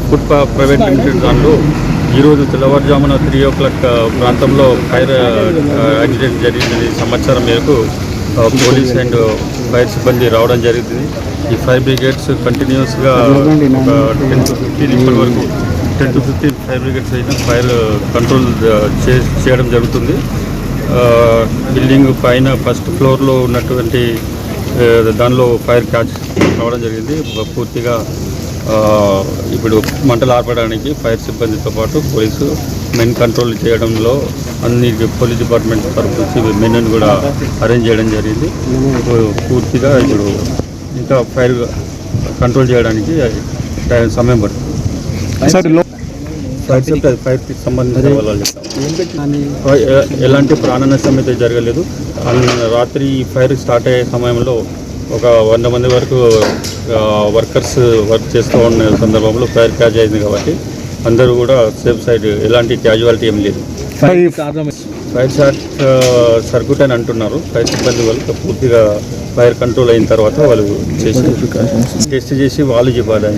Food private limited దాంట్లో ఈరోజు తెల్లవారుజామున త్రీ ఓ క్లాక్ ప్రాంతంలో ఫైర్ యాక్సిడెంట్ జరిగిందని సమాచారం మేరకు పోలీస్ అండ్ ఫైర్ సిబ్బంది రావడం జరిగింది. ఈ ఫైర్ బ్రిగేడ్స్ కంటిన్యూస్గా ఒక టెన్ టు ఫిఫ్టీన్ ఇప్పటి వరకు ten to fifteen fire brigades అయితే ఫైర్ కంట్రోల్ చే- చేయడం జరుగుతుంది. బిల్డింగ్ పైన ఫస్ట్ ఫ్లోర్లో ఉన్నటువంటి దానిలో ఫైర్ క్యాచ్ కావడం జరిగింది. పూర్తిగా ఇప్పుడు మంటలు ఆర్పడానికి ఫైర్ సిబ్బందితో పాటు పోలీసు మెన్ కంట్రోల్ చేయడంలో అన్ని పోలీస్ డిపార్ట్మెంట్ తరఫు నుంచి మెన్ కూడా అరేంజ్ చేయడం జరిగింది. పూర్తిగా ఇప్పుడు ఇంకా ఫైర్ కంట్రోల్ చేయడానికి టైం సమయం పడుతుంది. ఫైర్ ఫైర్కి సంబంధించిన వాళ్ళు ఎలాంటి ప్రాణ నష్టం అయితే జరగలేదు రాత్రి ఫైర్ స్టార్ట్ అయ్యే సమయంలో ఒక వంద మంది వరకు వర్కర్స్ వర్క్ చేస్తూ ఉన్న సందర్భంలో ఫైర్ క్యాచ్ అయింది కాబట్టి అందరూ కూడా సేఫ్ సైడ్ ఎలాంటి క్యాజువాలిటీ ఏం లేదు. ఫైర్ షాట్ సర్క్యూట్ అని అంటున్నారు. ఫైర్ సిబ్బంది వాళ్ళు పూర్తిగా ఫైర్ కంట్రోల్ అయిన తర్వాత వాళ్ళు చేసి టెస్ట్ చేసి వాళ్ళు చెప్పాలి